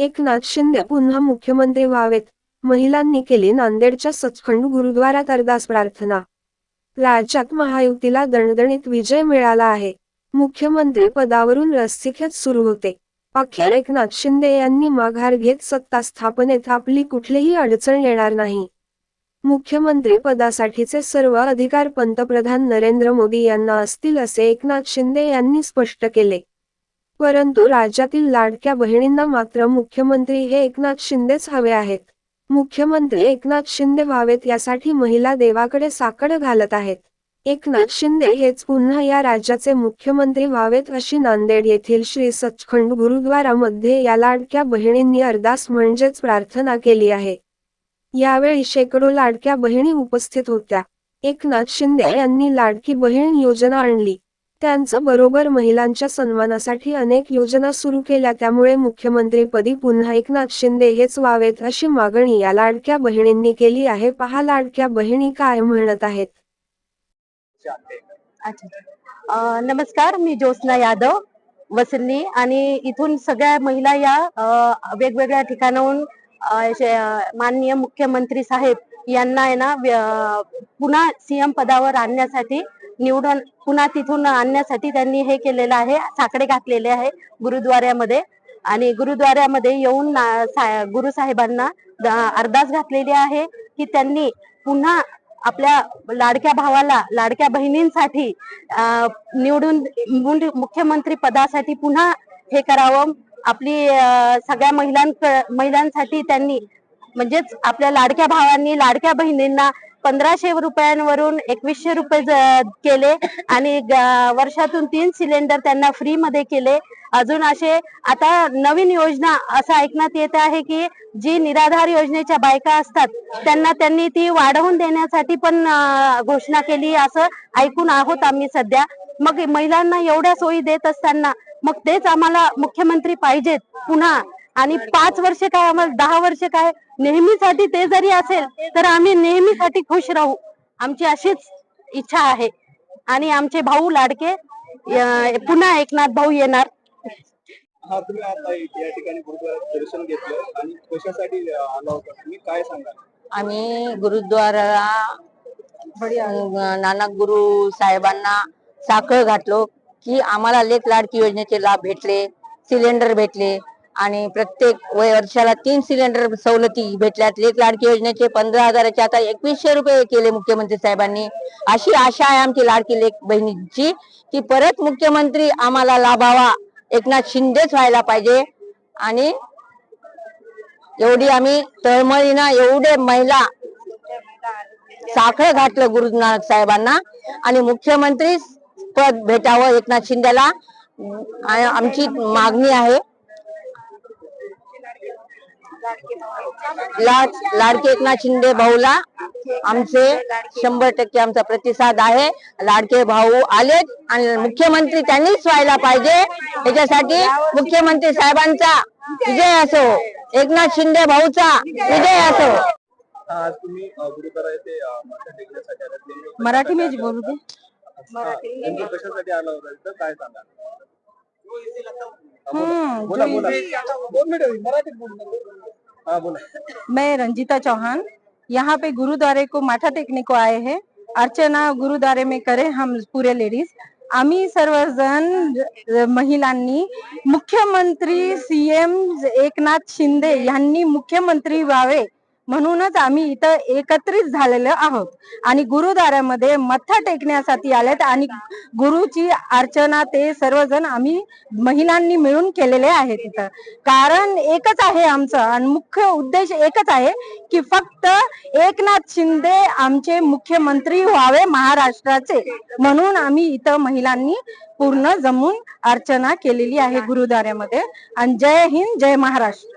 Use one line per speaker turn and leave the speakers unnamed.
एकनाथ शिंदे पुन्हा मुख्यमंत्री व्हावेत. महिलांनी केली नांदेडच्या सचखंड गुरुद्वारात अरदास प्रार्थना. राज्यात महायुतीला दणदणीत विजय मिळाला आहे. मुख्यमंत्री पदावरून रस्सीखेच सुरू होते. अखेर एकनाथ शिंदे यांनी माघार घेत सत्ता स्थापनेत आपली कुठलीही अडचण येणार नाही. मुख्यमंत्री पदासाठीचे सर्व अधिकार पंतप्रधान नरेंद्र मोदी यांना असतील असे एकनाथ शिंदे यांनी स्पष्ट केले. परंतु राज्यातील लाडक्या बहिणींना मात्र मुख्यमंत्री हे एकनाथ शिंदेच हवे आहेत. मुख्यमंत्री एकनाथ शिंदे व्हावेत यासाठी महिला देवाकडे साकड घालत आहेत. एकनाथ शिंदे हेच पुन्हा या राज्याचे मुख्यमंत्री व्हावेत अशी नांदेड येथील श्री सचखंड गुरुद्वारामध्ये या लाडक्या बहिणींनी अरदास म्हणजेच प्रार्थना केली आहे. यावेळी शेकडो लाडक्या बहिणी उपस्थित होत्या. एकनाथ शिंदे यांनी लाडकी बहीण योजना आणली. त्यांचं बरोबर महिलांच्या सन्मानासाठी अनेक योजना सुरू केल्या त्यामुळे मुख्यमंत्रीपदी पुन्हा एकनाथ शिंदे हेच व्हावेत अशी मागणी या लाडक्या बहिणींनी केली आहे. पहा लाडक्या बहिणी काय म्हणत आहेत.
नमस्कार मी ज्योत्स्ना यादव वसंती आणि इथून सगळ्या महिला या वेगवेगळ्या ठिकाणाहून माननीय मुख्यमंत्री साहेब यांना आहे ना पुन्हा सीएम पदावर आणण्यासाठी निवडून पुन्हा तिथून आणण्यासाठी त्यांनी हे केलेलं आहे साकडे घातलेले आहे गुरुद्वाऱ्यामध्ये. आणि गुरुद्वाऱ्यामध्ये येऊन गुरुसाहेबांना अर्दास गुरु साहेबांना अरदास घातलेली आहे की त्यांनी पुन्हा आपल्या लाडक्या भावाला लाडक्या बहिणींसाठी निवडून मुख्यमंत्री पदासाठी पुन्हा हे करावं. आपली सगळ्या महिलांक महिलांसाठी त्यांनी म्हणजेच आपल्या लाडक्या भावांनी लाडक्या बहिणींना पंधराशे रुपयांवरून एकवीसशे रुपये केले आणि वर्षातून तीन सिलेंडर त्यांना फ्री मध्ये केले. अजून असे आता नवीन योजना असं ऐकण्यात येत आहे की जी निराधार योजनेच्या बायका असतात त्यांना त्यांनी ती वाढवून देण्यासाठी पण घोषणा केली असं ऐकून आहोत आम्ही सध्या. मग महिलांना एवढ्या सोयी देत असताना मग तेच आम्हाला मुख्यमंत्री पाहिजेत. पुन्हा आणि पाच वर्ष काय आम्हाला दहा वर्ष काय? नेहमीसाठी ते जरी असेल तर आम्ही नेहमीसाठी खुश राहू. आमची अशीच इच्छा आहे. आणि आमचे भाऊ लाडके पुन्हा एकनाथ भाऊ येणार.
हा तुम्ही आता या ठिकाणी गुरुद्वारात दर्शन घेतलं आणि कशासाठी आला होता? तुम्ही काय सांगा
आम्ही गुरुद्वाराला नानक गुरु साहेबांना साखळ घातलो की आम्हाला लेख लाडकी योजनेचे लाभ भेटले सिलेंडर भेटले. आणि प्रत्येक वय- वर्षाला तीन सिलेंडर सवलती भेटल्यात. लेख लाडकी योजनेचे पंधरा हजाराचे आता एकवीसशे रुपये केले मुख्यमंत्री साहेबांनी. अशी आशा आहे आमची लाडकी लेख बहिणीची की परत मुख्यमंत्री आम्हाला लाभावा. एकनाथ शिंदेच व्हायला पाहिजे. आणि एवढी आम्ही तळमळीनं एवढे महिला साखळ घातलं गुरु नानक साहेबांना. आणि मुख्यमंत्री पद भेटावं एकनाथ शिंदेला. आमची मागणी आहे लाड लाडके एकनाथ शिंदे भाऊला आमचे शंभर टक्के आमचा प्रतिसाद आहे. लाडके भाऊ आलेत आणि मुख्यमंत्री त्यांनीच व्हायला पाहिजे. त्याच्यासाठी मुख्यमंत्री साहेबांचा विजय असो एकनाथ शिंदे भाऊचा विजय असो.
मराठी में बोलू
हा, कशासाठी आला होता काय सांगा?
हम्म, मैं रंजीता चौहान यहाँ पे गुरुद्वारे को माथा टेकने को आए हैं। अर्चना गुरुद्वारे में करे हम पूरे लेडीज। आम्ही सर्वजण महिलांनी मुख्यमंत्री सीएम एकनाथ शिंदे यांनी मुख्यमंत्री व्हावे। म्हणूनच आम्ही इथं एकत्रित झालेलो आहोत. आणि गुरुद्वारामध्ये मथा टेकण्यासाठी आलेत आणि गुरुची अर्चना ते सर्वजण आम्ही महिलांनी मिळून केलेले आहे तिथं कारण एकच आहे आमचं आणि मुख्य उद्देश एकच आहे की फक्त एकनाथ शिंदे आमचे मुख्यमंत्री व्हावे महाराष्ट्राचे. म्हणून आम्ही इथं महिलांनी पूर्ण जमून अर्चना केलेली आहे गुरुद्वाऱ्यामध्ये. आणि जय हिंद जय महाराष्ट्र.